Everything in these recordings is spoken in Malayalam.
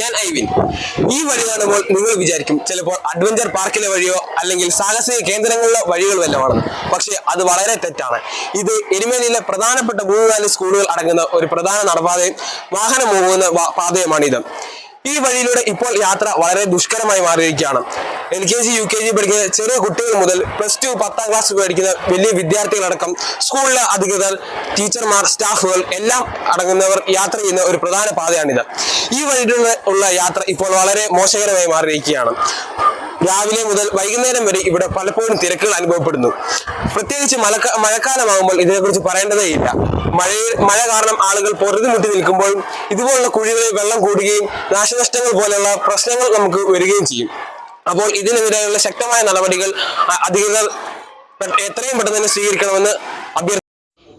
ഞാൻ ഐവിൻ ഈ വഴി കാണുമ്പോൾ നിങ്ങൾ വിചാരിക്കും ചിലപ്പോൾ അഡ്വഞ്ചർ പാർക്കിലെ വഴിയോ അല്ലെങ്കിൽ സാഹസിക കേന്ദ്രങ്ങളിലെ വഴികൾ വല്ലതുമാണെന്ന് പക്ഷേ അത് വളരെ തെറ്റാണ്. ഇത് എരുമേലിയിലെ പ്രധാനപ്പെട്ട മൂന്ന് നാല് സ്കൂളുകൾ അടങ്ങുന്ന ഒരു പ്രധാന നടപാതയും വാഹനം പോകുന്ന പാതയുമാണ് പാതയുമാണിത്. ഈ വഴിയിലൂടെ ഇപ്പോൾ യാത്ര വളരെ ദുഷ്കരമായി മാറിയിരിക്കുകയാണ്. L K G U K G പഠിക്കുന്ന ചെറിയ കുട്ടികൾ മുതൽ പ്ലസ് ടു പത്താം ക്ലാസ് പഠിക്കുന്ന വലിയ വിദ്യാർത്ഥികളടക്കം സ്കൂളിലെ അധികൃതർ ടീച്ചർമാർ സ്റ്റാഫുകൾ എല്ലാം അടങ്ങുന്നവർ യാത്ര ചെയ്യുന്ന ഒരു പ്രധാന പാതയാണിത്. ഈ വഴിയിലൂടെ ഉള്ള യാത്ര ഇപ്പോൾ വളരെ മോശകരമായി മാറിയിരിക്കുകയാണ്. രാവിലെ മുതൽ വൈകുന്നേരം വരെ ഇവിടെ പലപ്പോഴും തിരക്കുകൾ അനുഭവപ്പെടുന്നു. പ്രത്യേകിച്ച് മഴക്ക മഴക്കാലമാകുമ്പോൾ ഇതിനെക്കുറിച്ച് പറയേണ്ടതേ ഇല്ല. മഴ മഴ കാരണം ആളുകൾ പൊറുതിമുട്ടി നിൽക്കുമ്പോൾ ഇതുപോലുള്ള കുഴികളിൽ വെള്ളം കൂടുകയും നാശനഷ്ടങ്ങൾ പോലെയുള്ള പ്രശ്നങ്ങൾ നമുക്ക് വരികയും ചെയ്യും. അപ്പോൾ ഇതിനെതിരെയുള്ള ശക്തമായ നടപടികൾ അധികൃതർ എത്രയും പെട്ടെന്ന് തന്നെ സ്വീകരിക്കണമെന്ന് അഭ്യർത്ഥിക്കുന്നു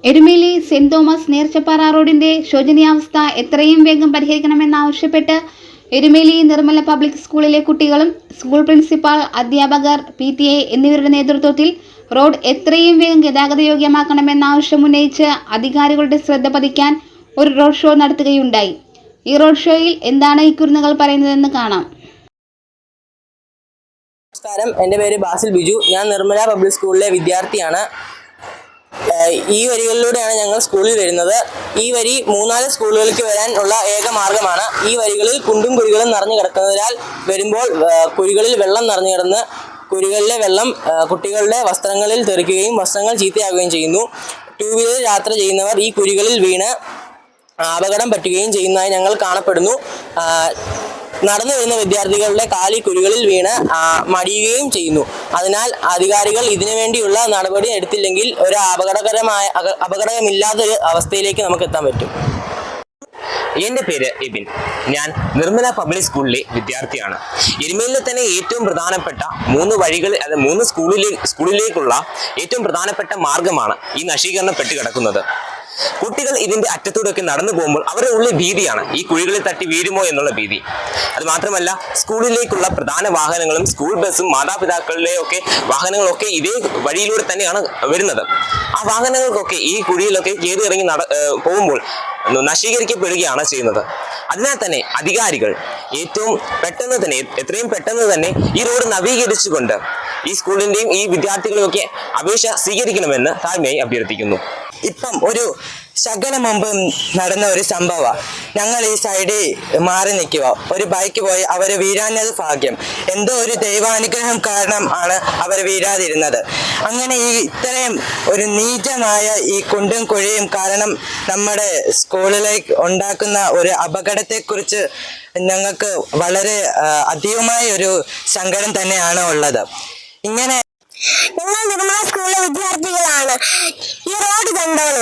എരുമേലി സെന്റ് തോമസ് നേർച്ചപ്പാറ റോഡിന്റെ ശോചനീയാവസ്ഥ എത്രയും വേഗം പരിഹരിക്കണമെന്നാവശ്യപ്പെട്ട് എരുമേലി നിർമ്മല പബ്ലിക് സ്കൂളിലെ കുട്ടികളും സ്കൂൾ പ്രിൻസിപ്പാൾ അധ്യാപകർ പി ടി എ എന്നിവരുടെ നേതൃത്വത്തിൽ റോഡ് എത്രയും വേഗം ഗതാഗതയോഗ്യമാക്കണമെന്ന് ആവശ്യം ഉന്നയിച്ച് അധികാരികളുടെ ശ്രദ്ധ പതിക്കാൻ ഒരു റോഡ് ഷോ നടത്തുകയുണ്ടായി. ഈ റോഡ് ഷോയിൽ എന്താണ് ഈ കുരുന്നുകൾ പറയുന്നതെന്ന് കാണാം. നമസ്കാരം. എന്റെ പേര് ബാസിൽ ബിജു. ഞാൻ നിർമ്മല പബ്ലിക് സ്കൂളിലെ വിദ്യാർത്ഥിയാണ്. ഈ വരികളിലൂടെയാണ് ഞങ്ങൾ സ്കൂളിൽ വരുന്നത്. ഈ വരി മൂന്നാൽ സ്കൂളുകളിലേക്ക് വരാൻ ഉള്ള ഏക മാർഗമാണ്. ഈ വരികളിൽ കുണ്ടും കുഴികളും നിറഞ്ഞു കിടക്കുന്നതിനാൽ വരുമ്പോൾ കുഴികളിൽ വെള്ളം നിറഞ്ഞു കിടന്ന് കുഴികളിലെ വെള്ളം കുട്ടികളുടെ വസ്ത്രങ്ങളിൽ തെറിക്കുകയും വസ്ത്രങ്ങൾ ചീത്തയാകുകയും ചെയ്യുന്നു. ടൂ വീലർ യാത്ര ചെയ്യുന്നവർ ഈ കുഴികളിൽ വീണ് അപകടം പറ്റുകയും ചെയ്യുന്നതായി ഞങ്ങൾ കാണപ്പെടുന്നു. നടന്നു വരുന്ന വിദ്യാർത്ഥികളുടെ കാലി കുഴികളിൽ വീണ് മടിയുകയും ചെയ്യുന്നു. അതിനാൽ അധികാരികൾ ഇതിനു വേണ്ടിയുള്ള നടപടി എടുത്തില്ലെങ്കിൽ ഒരു അപകടകരമായ അപകടമില്ലാത്തൊരു അവസ്ഥയിലേക്ക് നമുക്ക് എത്താൻ പറ്റും. എന്റെ പേര് എബിൻ ഞാൻ നിർമ്മല പബ്ലിക് സ്കൂളിലെ വിദ്യാർത്ഥിയാണ്. എരുമേലിലെ തന്നെ ഏറ്റവും പ്രധാനപ്പെട്ട മൂന്ന് വഴികൾ അതായത് മൂന്ന് സ്കൂളിലെ സ്കൂളിലേക്കുള്ള ഏറ്റവും പ്രധാനപ്പെട്ട മാർഗമാണ് ഈ നശീകരണപ്പെട്ട് കിടക്കുന്നത്. കുട്ടികൾ ഇതിന്റെ അറ്റത്തൂടെയൊക്കെ നടന്നു പോകുമ്പോൾ അവരുടെ ഉള്ളിൽ ഭീതിയാണ്. ഈ കുഴികളിൽ തട്ടി വീഴുമോ എന്നുള്ള ഭീതി. അത് മാത്രമല്ല സ്കൂളിലേക്കുള്ള പ്രധാന വാഹനങ്ങളും സ്കൂൾ ബസ്സും മാതാപിതാക്കളുടെ ഒക്കെ വാഹനങ്ങളൊക്കെ ഇതേ വഴിയിലൂടെ തന്നെയാണ് വരുന്നത്. ആ വാഹനങ്ങൾക്കൊക്കെ ഈ കുഴിയിലൊക്കെ കയറി ഇറങ്ങി നട പോകുമ്പോൾ നശീകരിക്കപ്പെടുകയാണ് ചെയ്യുന്നത്. അതിനാൽ തന്നെ അധികാരികൾ ഏറ്റവും പെട്ടെന്ന് തന്നെ എത്രയും പെട്ടെന്ന് തന്നെ ഈ റോഡ് നവീകരിച്ചുകൊണ്ട് ഈ സ്കൂളിന്റെയും ഈ വിദ്യാർത്ഥികളെയും ഒക്കെ അപേക്ഷ സ്വീകരിക്കണമെന്ന് താഴ്മയായി അഭ്യർത്ഥിക്കുന്നു. ഇപ്പം ഒരു ശകലം മുമ്പ് നടന്ന ഒരു സംഭവ ഞങ്ങൾ ഈ സൈഡിൽ മാറി നിൽക്കുക ഒരു ബൈക്ക് പോയി അവർ വീഴാഞ്ഞത് ഭാഗ്യം. എന്തോ ഒരു ദൈവാനുഗ്രഹം കാരണം ആണ് അവർ വീഴാതിരുന്നത്. അങ്ങനെ ഈ ഇത്രയും ഒരു നീചമായ ഈ കുണ്ടും കുഴിയും കാരണം നമ്മുടെ സ്കൂളിലേക്ക് ഉണ്ടാക്കുന്ന ഒരു അപകടത്തെക്കുറിച്ച് ഞങ്ങൾക്ക് വളരെ അധികമായ ഒരു സങ്കടം തന്നെയാണ് ഉള്ളത്. ഇങ്ങനെ നിങ്ങൾ നിർമ്മല സ്കൂളിലെ വിദ്യാർത്ഥികളാണ്. ഈ റോഡ് കണ്ടോളൂ.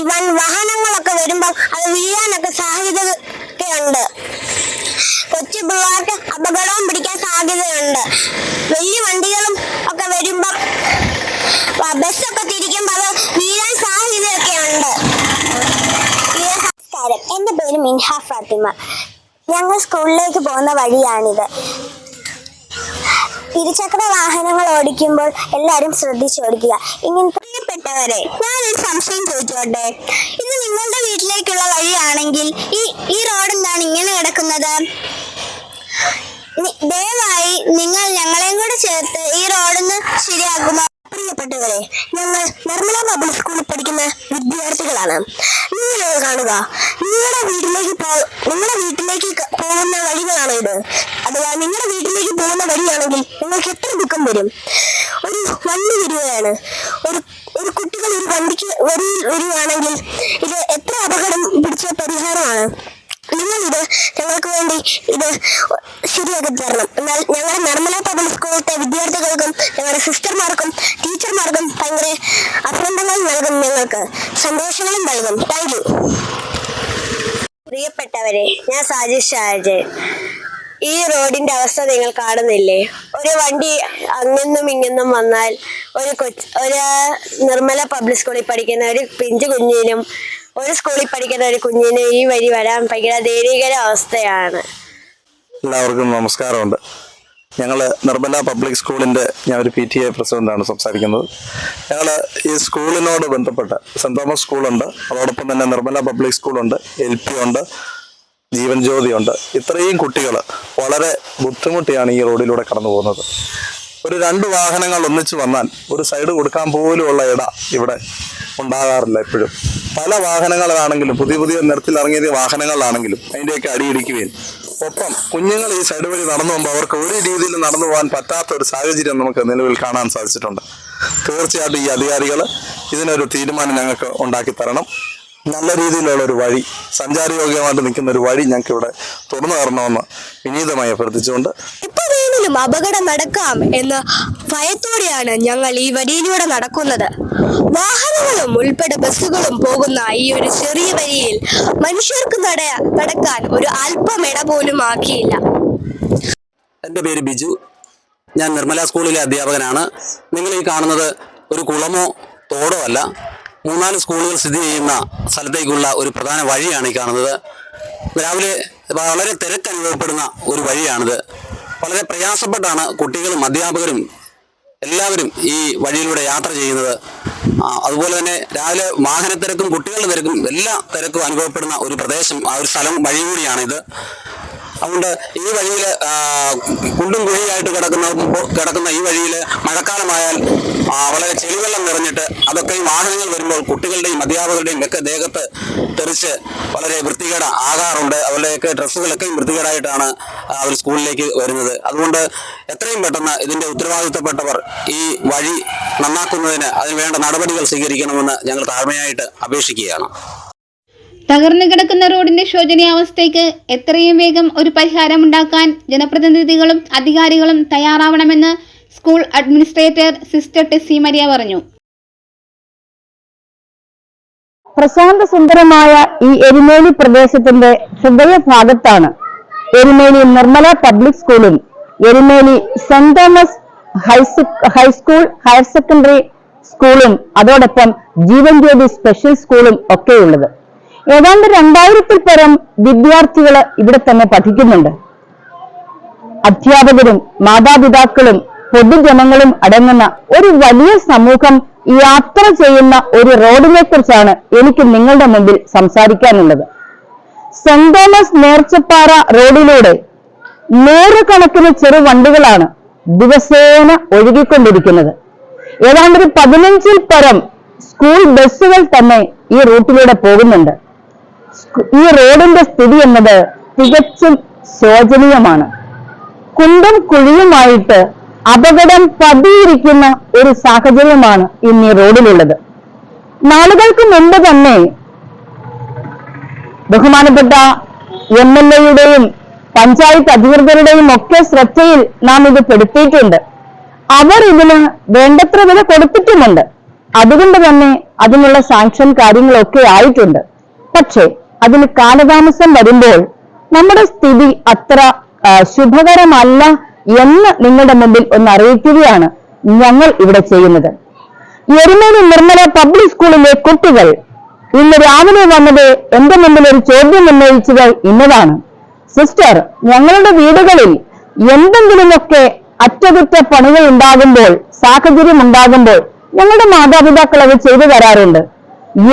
ഇവൻ വൻ വാഹനങ്ങളൊക്കെ വരുമ്പോൾ അത് വീഴാനൊക്കെ സാധ്യതയൊക്കെയുണ്ട് കൊച്ചു പിള്ളേർക്ക് അപകടവും പിടിക്കാൻ സാധ്യതയുണ്ട്. വലിയ വണ്ടികളും ഒക്കെ വരുമ്പോൾ ബസ്സൊക്കെ തിരിക്കുമ്പോൾ അത് വീഴാൻ സാധ്യതയൊക്കെ ഉണ്ട് നമസ്കാരം. എന്റെ പേര് മിൻഹ ഫാത്തിമ. ഞങ്ങൾ സ്കൂളിലേക്ക് പോകുന്ന വഴിയാണിത്. ഇരുചക്ര വാഹനങ്ങൾ ഓടിക്കുമ്പോൾ എല്ലാവരും ശ്രദ്ധിച്ചു ഓടിക്കുക. ഇങ്ങനെ പ്രിയപ്പെട്ടവരെ ഒരു സംശയം ചോദിച്ചോട്ടെ? ഇത് നിങ്ങളുടെ വീട്ടിലേക്കുള്ള വഴിയാണെങ്കിൽ ഈ ഈ റോഡ് എന്താണ് ഇങ്ങനെ കിടക്കുന്നത്? ദയവായി നിങ്ങൾ ഞങ്ങളെയും കൂടെ ചേർത്ത് ഈ റോഡൊന്ന് ശരിയാക്കുമോ? പ്രിയപ്പെട്ടവരെ ഞങ്ങൾ നിർമ്മല പബ്ലിക് സ്കൂളിൽ പഠിക്കുന്ന വിദ്യാർത്ഥികളാണ്. നിങ്ങൾ ഇത് കാണുക. നിങ്ങളുടെ വീട്ടിലേക്ക് പോ നിങ്ങളുടെ വീട്ടിലേക്ക് പോകുന്ന വഴികളാണ് ഇത്. അഥവാ നിങ്ങളുടെ വീട്ടിലേക്ക് പോകുന്ന വഴിയാണെങ്കിൽ ദുഃഖം വരും. ഒരു വണ്ടി വരികയാണ്. ഒരു ഒരു കുട്ടികൾ ഒരു വണ്ടിക്ക് വരിയിൽ വരികയാണെങ്കിൽ ഇത് എത്ര അപകടം പിടിച്ച പരിഹാരമാണ്? നിങ്ങൾ ഞങ്ങൾക്ക് വേണ്ടി ഇത് ശരിയാക്കി തരണം എന്നാൽ ഞങ്ങളുടെ നിർമ്മല പബ്ലിക് സ്കൂളിലത്തെ വിദ്യാർത്ഥികൾക്കും ഞങ്ങളുടെ സിസ്റ്റർമാർക്കും ടീച്ചർമാർക്കും ഭയങ്കര അഭിനന്ദനങ്ങൾ നൽകും ഞങ്ങൾക്ക്. സന്തോഷങ്ങളും നൽകും. Thank you. പ്രിയപ്പെട്ടവരെ ഞാൻ സാജിഷ് ഷാജയൻ ഈ റോഡിന്റെ അവസ്ഥ നിങ്ങൾ കാണുന്നില്ലേ? ഒരു വണ്ടി അങ്ങെന്നും ഇങ്ങെന്നും വന്നാൽ ഒരു കൊച്ച് ഒരു നിർമ്മല പബ്ലിക് സ്കൂളിൽ പഠിക്കുന്ന ഒരു പിഞ്ചു കുഞ്ഞിനും ഒരു സ്കൂളിൽ പഠിക്കുന്ന ഒരു കുഞ്ഞിനും ഈ വഴി വരാൻ ഭയങ്കര ദയനീകര അവസ്ഥയാണ്. എല്ലാവർക്കും നമസ്കാരമുണ്ട്. ഞങ്ങൾ നിർമ്മല പബ്ലിക് സ്കൂളിന്റെ ഞാൻ ഒരു പി ടി എ പ്രസിഡന്റാണ് സംസാരിക്കുന്നത്. ഞങ്ങൾ ഈ സ്കൂളിനോട് ബന്ധപ്പെട്ട് സെന്റ് തോമസ് സ്കൂളുണ്ട് അതോടൊപ്പം തന്നെ നിർമ്മല പബ്ലിക് സ്കൂളുണ്ട് എൽ പി ഉണ്ട്. ജീവൻ ജ്യോതിയുണ്ട് ഇത്രയും കുട്ടികൾ വളരെ ബുദ്ധിമുട്ടിയാണ് ഈ റോഡിലൂടെ കടന്നു പോകുന്നത്. ഒരു രണ്ട് വാഹനങ്ങൾ ഒന്നിച്ചു വന്നാൽ ഒരു സൈഡ് കൊടുക്കാൻ പോലുമുള്ള ഇട ഇവിടെ ഉണ്ടാകാറില്ല എപ്പോഴും. പല വാഹനങ്ങളാണെങ്കിലും പുതിയ പുതിയ നിരത്തിൽ ഇറങ്ങിയ വാഹനങ്ങളാണെങ്കിലും അതിന്റെയൊക്കെ അടിയിടിക്കുകയും. ഒപ്പം കുഞ്ഞുങ്ങൾ ഈ സൈഡ് വഴി നടന്നു പോകുമ്പോൾ അവർക്ക് ഒരു രീതിയിൽ നടന്നു പോകാൻ പറ്റാത്ത ഒരു സാഹചര്യം നമുക്ക് നിലവിൽ കാണാൻ സാധിച്ചിട്ടുണ്ട്. തീർച്ചയായിട്ടും ഈ അധികാരികൾ ഇതിനൊരു തീരുമാനം ഞങ്ങൾക്ക് ഉണ്ടാക്കി തരണം നല്ല രീതിയിലുള്ള ഒരു വഴി സഞ്ചാരയോഗ്യമായിട്ട് നിൽക്കുന്ന ഒരു വഴി ഞങ്ങൾക്ക് ഇവിടെ തുറന്നു തരണമെന്ന് വിനീതമായി അഭ്യർത്ഥിച്ചുകൊണ്ട് എപ്പോ വേണേലും അപകടം നടക്കാം എന്ന ഭയത്തോടെയാണ് ഞങ്ങൾ ഈ വരിയിലൂടെ നടക്കുന്നത്. വാഹനങ്ങളും ഉൾപ്പെടെ ബസ്സുകളും പോകുന്ന ഈ ഒരു ചെറിയ വരിയിൽ മനുഷ്യർക്ക് നട നടക്കാൻ ഒരു അല്പം ഇട പോലും ആക്കിയില്ല. എന്റെ പേര് ബിജു. ഞാൻ നിർമ്മല സ്കൂളിലെ അധ്യാപകനാണ്. നിങ്ങൾ ഈ കാണുന്നത് ഒരു കുളമോ തോടോ അല്ല. മൂന്നാൽ സ്കൂളുകൾ സ്ഥിതി ചെയ്യുന്ന സ്ഥലത്തേക്കുള്ള ഒരു പ്രധാന വഴിയാണ് ഈ കാണുന്നത്. രാവിലെ വളരെ തിരക്ക് അനുഭവപ്പെടുന്ന ഒരു വഴിയാണിത്. വളരെ പ്രയാസപ്പെട്ടാണ് കുട്ടികളും അധ്യാപകരും എല്ലാവരും ഈ വഴിയിലൂടെ യാത്ര ചെയ്യുന്നത്. അതുപോലെ തന്നെ രാവിലെ വാഹനത്തിരക്കും കുട്ടികളുടെ തിരക്കും എല്ലാ തിരക്കും അനുഭവപ്പെടുന്ന ഒരു പ്രദേശം ആ ഒരു സ്ഥലം വഴി കൂടിയാണിത് അതുകൊണ്ട് ഈ വഴിയിൽ കുണ്ടും കുഴിയായിട്ട് കിടക്കുന്ന കിടക്കുന്ന ഈ വഴിയിൽ മഴക്കാലമായാൽ വളരെ ചെളിവെള്ളം നിറഞ്ഞിട്ട് അതൊക്കെ ഈ വാഹനങ്ങൾ വരുമ്പോൾ കുട്ടികളുടെയും അധ്യാപകരുടെയും ഒക്കെ ദേഹത്ത് തെറിച്ച് വളരെ വൃത്തികേട് ആകാറുണ്ട്. അവരുടെയൊക്കെ ഡ്രസ്സുകളൊക്കെ വൃത്തികേടായിട്ടാണ് അവർ സ്കൂളിലേക്ക് വരുന്നത്. അതുകൊണ്ട് എത്രയും പെട്ടെന്ന് ഇതിന്റെ ഉത്തരവാദിത്തപ്പെട്ടവർ ഈ വഴി നന്നാക്കുന്നതിന് അതിന് വേണ്ട നടപടികൾ സ്വീകരിക്കണമെന്ന് ഞങ്ങൾ താഴ്മയായിട്ട് അപേക്ഷിക്കുകയാണ്. തകർന്നു കിടക്കുന്ന റോഡിന്റെ ശോചനീയാവസ്ഥയ്ക്ക് എത്രയും വേഗം ഒരു പരിഹാരം ഉണ്ടാക്കാൻ ജനപ്രതിനിധികളും അധികാരികളും തയ്യാറാവണമെന്ന് school administrator sister Tessy Maria പറഞ്ഞു. പ്രശാന്ത സുന്ദരമായ ഈ എരുമേലി പ്രദേശത്തിന്റെ ഹൃദയഭാഗത്താണ് എരുമേലി നിർമ്മല പബ്ലിക് സ്കൂളും Erumeli saint Thomas high school higher secondary സ്കൂളും അതോടൊപ്പം ജീവൻ ജ്യോതി സ്പെഷ്യൽ സ്കൂളും ഒക്കെയുള്ളത്. ഏതാണ്ട് രണ്ടായിരത്തിൽ പരം വിദ്യാർത്ഥികൾ ഇവിടെ തന്നെ പഠിക്കുന്നുണ്ട്. അധ്യാപകരും മാതാപിതാക്കളും പൊതുജനങ്ങളും അടങ്ങുന്ന ഒരു വലിയ സമൂഹം യാത്ര ചെയ്യുന്ന ഒരു റോഡിനെ കുറിച്ചാണ് എനിക്ക് നിങ്ങളുടെ മുമ്പിൽ സംസാരിക്കാനുള്ളത്. സെന്റ് തോമസ് നേർച്ചപ്പാറ റോഡിലൂടെ നൂറുകണക്കിന് ചെറു വണ്ടികളാണ് ദിവസേന ഒഴുകിക്കൊണ്ടിരിക്കുന്നത്. ഏതാണ്ട് ഒരു പതിനഞ്ചിൽ പരം സ്കൂൾ ബസ്സുകൾ തന്നെ ഈ റൂട്ടിലൂടെ പോകുന്നുണ്ട്. ഈ റോഡിന്റെ സ്ഥിതി എന്നത് തികച്ചും ശോചനീയമാണ്. കുണ്ടും കുഴിയുമായിട്ട് അപകടം പതിയിരിക്കുന്ന ഒരു സാഹചര്യമാണ് ഇന്ന് ഈ റോഡിലുള്ളത്. നാളുകൾക്ക് മുമ്പ് തന്നെ ബഹുമാനപ്പെട്ട എം എൽ എയുടെയും പഞ്ചായത്ത് അധികൃതരുടെയും ഒക്കെ ശ്രദ്ധയിൽ നാം ഇത് പെടുത്തിയിട്ടുണ്ട്. അവർ ഇതിന് വേണ്ടത്ര വില കൊടുത്തിട്ടുമുണ്ട്. അതുകൊണ്ട് തന്നെ അതിനുള്ള സാങ്ഷൻ കാര്യങ്ങളൊക്കെ ആയിട്ടുണ്ട്. പക്ഷേ അതിന് കാലതാമസം വരുമ്പോൾ നമ്മുടെ സ്ഥിതി അത്ര ശുഭകരമല്ല എന്ന് നിങ്ങളുടെ മുമ്പിൽ ഒന്ന് അറിയിക്കുകയാണ് ഞങ്ങൾ ഇവിടെ ചെയ്യുന്നത്. എരുമേലി നിർമ്മല പബ്ലിക് സ്കൂളിലെ കുട്ടികൾ ഇന്ന് രാവിലെ വന്നത് എന്റെ മുമ്പിൽ ഒരു ചോദ്യം ഉന്നയിച്ചത് ഇന്നതാണ്. സിസ്റ്റർ ഞങ്ങളുടെ വീടുകളിൽ എന്തെങ്കിലുമൊക്കെ അറ്റകുറ്റ പണികൾ ഉണ്ടാകുമ്പോൾ സാഹചര്യം ഉണ്ടാകുമ്പോൾ ഞങ്ങളുടെ മാതാപിതാക്കൾ അത് ചെയ്തു തരാറുണ്ട്.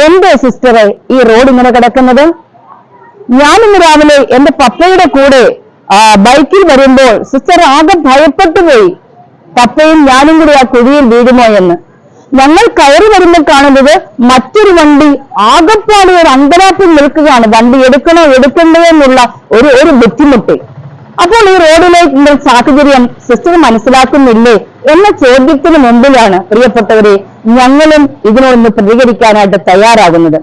എന്റെ സിസ്റ്റർ ഈ റോഡ് ഇങ്ങനെ കിടക്കുന്നത്? ഞാൻ ഇന്ന് രാവിലെ എന്റെ പപ്പയുടെ കൂടെ ബൈക്കിൽ വരുമ്പോൾ സിസ്റ്റർ ആകെ ഭയപ്പെട്ടു പോയി. പപ്പയും ഞാനും കൂടി ആ കുഴിയിൽ വീഴുമോ എന്ന്. ഞങ്ങൾ കയറി വരുമ്പോൾ കാണുന്നത് മറ്റൊരു വണ്ടി ആകെപ്പാടെ ഒരു അന്തരാപ്പിൽ നിൽക്കുകയാണ്. വണ്ടി എടുക്കണോ എടുക്കണ്ടോ എന്നുള്ള ഒരു ഒരു ബുദ്ധിമുട്ട്. അപ്പോൾ ഈ റോഡിലേക്കുള്ള സാഹചര്യം സിസ്റ്റർ മനസ്സിലാക്കുന്നില്ലേ എന്ന ചോദ്യത്തിന് മുമ്പിലാണ് പ്രിയപ്പെട്ടവരെ ഞങ്ങളും ഇതിനോടൊന്ന് പ്രതികരിക്കാനായിട്ട് തയ്യാറാകുന്നത്.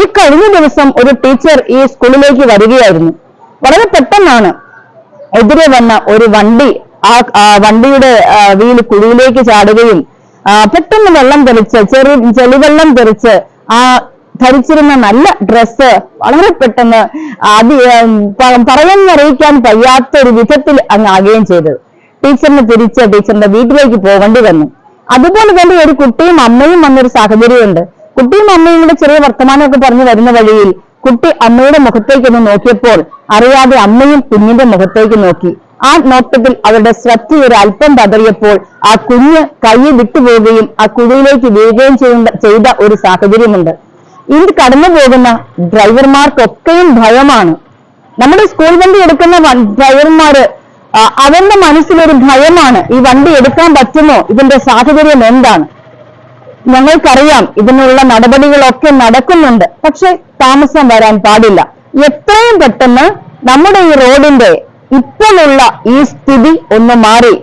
ഈ കഴിഞ്ഞ ദിവസം ഒരു ടീച്ചർ ഈ സ്കൂളിലേക്ക് വരികയായിരുന്നു. വളരെ പെട്ടെന്നാണ് എതിരെ വന്ന ഒരു വണ്ടി ആ വണ്ടിയുടെ വീൽ കുഴിയിലേക്ക് ചാടുകയും പെട്ടെന്ന് വെള്ളം തെറിച്ച് ചെറു ചെളിവെള്ളം തെറിച്ച് ആ ധരിച്ചിരുന്ന നല്ല ഡ്രസ്സ് വളരെ പെട്ടെന്ന് അതി പറയുന്നറിയിക്കാൻ കഴിയാത്ത ഒരു വിധത്തിൽ അങ്ങ് ആകുകയും ചെയ്തത് ടീച്ചറിന് തിരിച്ച് ടീച്ചറിന്റെ വീട്ടിലേക്ക് പോകേണ്ടി വന്നു. അതുപോലെ തന്നെ ഒരു കുട്ടിയും അമ്മയും വന്നൊരു സാഹചര്യമുണ്ട്. കുട്ടിയും അമ്മയും കൂടെ ചെറിയ വർത്തമാനമൊക്കെ പറഞ്ഞു വരുന്ന വഴിയിൽ കുട്ടി അമ്മയുടെ മുഖത്തേക്ക് ഒന്ന് നോക്കിയപ്പോൾ അറിയാതെ അമ്മയും കുഞ്ഞിന്റെ മുഖത്തേക്ക് നോക്കി. ആ നോട്ടത്തിൽ അവരുടെ ശ്രദ്ധ ഒരു അല്പം പതറിയപ്പോൾ ആ കുഞ്ഞ് കൈ വിട്ടുപോവുകയും ആ കുഴിയിലേക്ക് വീഴുകയും ചെയ്ത ഒരു സാഹചര്യമുണ്ട്. ഇന്ന് കടന്നു പോകുന്ന ഡ്രൈവർമാർക്കൊക്കെയും ഭയമാണ്. നമ്മുടെ സ്കൂൾ വണ്ടി എടുക്കുന്ന ഡ്രൈവർമാര് അവന്റെ മനസ്സിലൊരു ഭയമാണ് ഈ വണ്ടി എടുക്കാൻ പറ്റുമോ? ഇതിന്റെ സാഹചര്യം എന്താണ്? ഞങ്ങൾക്കറിയാം ഇതിനുള്ള നടപടികളൊക്കെ നടക്കുന്നുണ്ട്. പക്ഷെ താമസം വരാൻ പാടില്ല. എത്രയും പെട്ടെന്ന് നമ്മുടെ ഈ റോഡിന്റെ ഇപ്പോഴുള്ള ഈ സ്ഥിതി ഒന്ന് മാറി.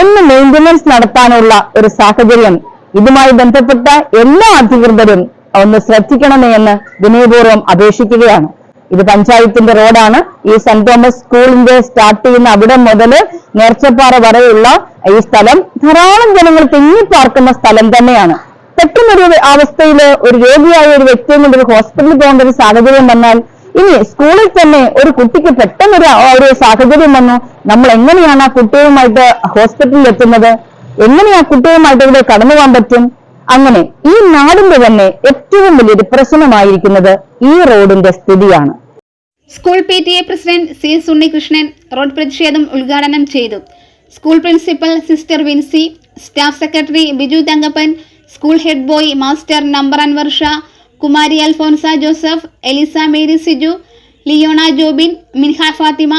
ഒന്ന് മെയിന്റനൻസ് നടത്താനുള്ള ഒരു സാഹചര്യം. ഇതുമായി ബന്ധപ്പെട്ട എല്ലാ അധികൃതരും ഒന്ന് ശ്രദ്ധിക്കണമേ എന്ന് വിനയപൂർവം അപേക്ഷിക്കുകയാണ്. ഇത് പഞ്ചായത്തിന്റെ റോഡാണ്. ഈ സെന്റ് തോമസ് സ്കൂളിന്റെ സ്റ്റാർട്ട് ചെയ്യുന്ന അവിടെ മുതൽ നേർച്ചപ്പാറ വരെയുള്ള ഈ സ്ഥലം ധാരാളം ജനങ്ങൾ തിങ്ങിപ്പാർക്കുന്ന സ്ഥലം തന്നെയാണ്. പെട്ടെന്നൊരു അവസ്ഥയിൽ ഒരു രോഗിയായ ഒരു വ്യക്തിയും കൊണ്ട് ഒരു ഹോസ്പിറ്റലിൽ പോകേണ്ട ഒരു സാഹചര്യം വന്നാൽ ഇനി സ്കൂളിൽ തന്നെ ഒരു കുട്ടിക്ക് പെട്ടെന്നൊരു ഒരു സാഹചര്യം വന്നു. നമ്മൾ എങ്ങനെയാണ് ആ കുട്ടിയുമായിട്ട് ഹോസ്പിറ്റലിൽ എത്തുന്നത്? എങ്ങനെയാ കുട്ടിയുമായിട്ട് ഇവിടെ കടന്നു പോകാൻ പറ്റും? അങ്ങനെ ഈ നാടിന്റെ തന്നെ ഏറ്റവും വലിയൊരു പ്രശ്നമായിരിക്കുന്നത് ഈ റോഡിന്റെ സ്ഥിതിയാണ്. School P T A president C S Unnikrishnan road പ്രതിഷേധം ഉദ്ഘാടനം ചെയ്തു. School principal sister Vincy staff secretary Biju Thankappan school head boy master number Anwar Sha Kumari Alphonsa Joseph Eliza Mary Siju Leona Jobin Minha Fathima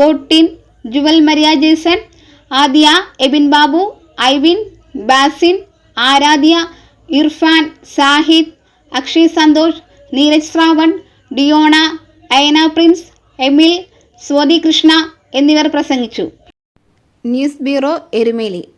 ഗോട്ടിൻ Jewel Maria Jason Aadhya Ebin Babu Ivin Basin Aradhya Irfan Sahid Akshay Santhosh Neeraj Shravan Diona Ayana Prince Emil Swathi Krishna എന്നിവർ പ്രസംഗിച്ചു. News bureau Erumeli.